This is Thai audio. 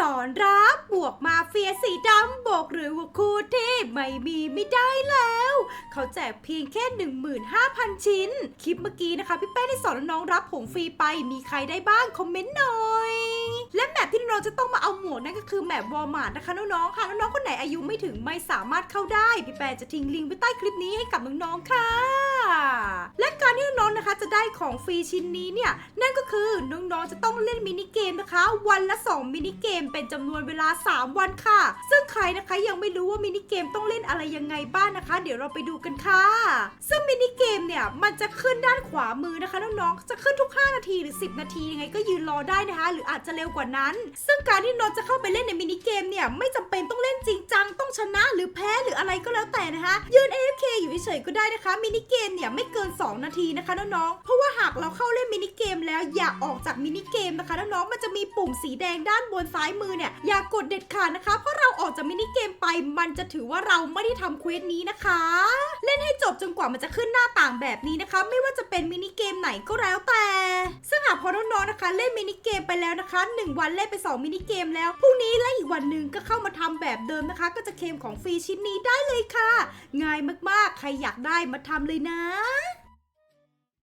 สอนรับบวกมาเฟียสีดำบอกหรือว่าคู่ที่ไม่มีไม่ได้แล้ว เขาแจกเพียงแค่ 15,000 ชิ้น คลิปเมื่อกี้นะคะ พี่แป้ได้สอนน้องรับผงฟรีไปมีใครได้บ้าง คอมเมนต์หน่อย และแมปที่น้องจะต้องมาเอาหมวกนั่นก็คือแมปวอลมาร์ทนะคะน้องๆค่ะน้องๆคนไหนอายุไม่ถึงไม่สามารถเข้าได้ พี่แป้จะทิ้งลิงก์ไว้ใต้คลิปนี้ให้กับน้องๆค่ะ และการที่ ได้ของฟรีชิ้นนี้เนี่ย นั่นก็คือน้องๆจะต้องเล่นมินิเกมนะคะ วันละ 2 มินิเกมเป็นจำนวนเวลา 3 วันค่ะ ซึ่งใครนะคะยังไม่รู้ว่ามินิเกมต้องเล่นอะไรยังไงบ้างนะคะ เดี๋ยวเราไปดูกันค่ะ ซึ่งมินิเกมเนี่ย มันจะขึ้นด้านขวามือนะคะน้องๆจะขึ้นทุก 5 นาทีหรือ 10 นาทียังไงก็ยืนรอได้นะคะ หรืออาจจะเร็วกว่านั้น ซึ่งการที่น้องจะเข้าไปเล่นในมินิเกมเนี่ยไม่จำเป็นต้องเล่นจริงจังต้องชนะหรือแพ้หรืออะไรก็แล้วแต่นะคะยืน AFK อ อยู่เฉยๆก็ได้นะคะ มินิเกมเนี่ยไม่เกิน 2 นาทีนะคะน้องๆ เพราะว่าหากเราเข้าเล่นมินิเกมแล้วอย่าออกจากมินิเกมนะคะน้องๆ มันจะมีปุ่มสีแดงด้านบนซ้ายมือเนี่ยอย่ากดเด็ดขาดนะคะ เพราะเราออกจากมินิเกมไป มันจะถือว่าเราไม่ได้ทำเควสนี้นะคะ เล่นให้จบจนกว่ามันจะขึ้นหน้าต่างแบบนี้นะคะ ไม่ว่าจะเป็นมินิเกมไหนก็แล้วแต่ ซึ่งหากพอน้องๆนะคะ เล่นมินิเกมไปแล้วนะคะ 1 วันเล่นไป 2 มินิเกมแล้วพรุ่งนี้และอีกวันหนึ่งก็เข้ามาทำแบบเดิมนะคะ ก็จะเคมของฟรีชิ้นนี้ได้เลยค่ะ ง่ายมากๆ ใครอยากได้มาทำเลยนะ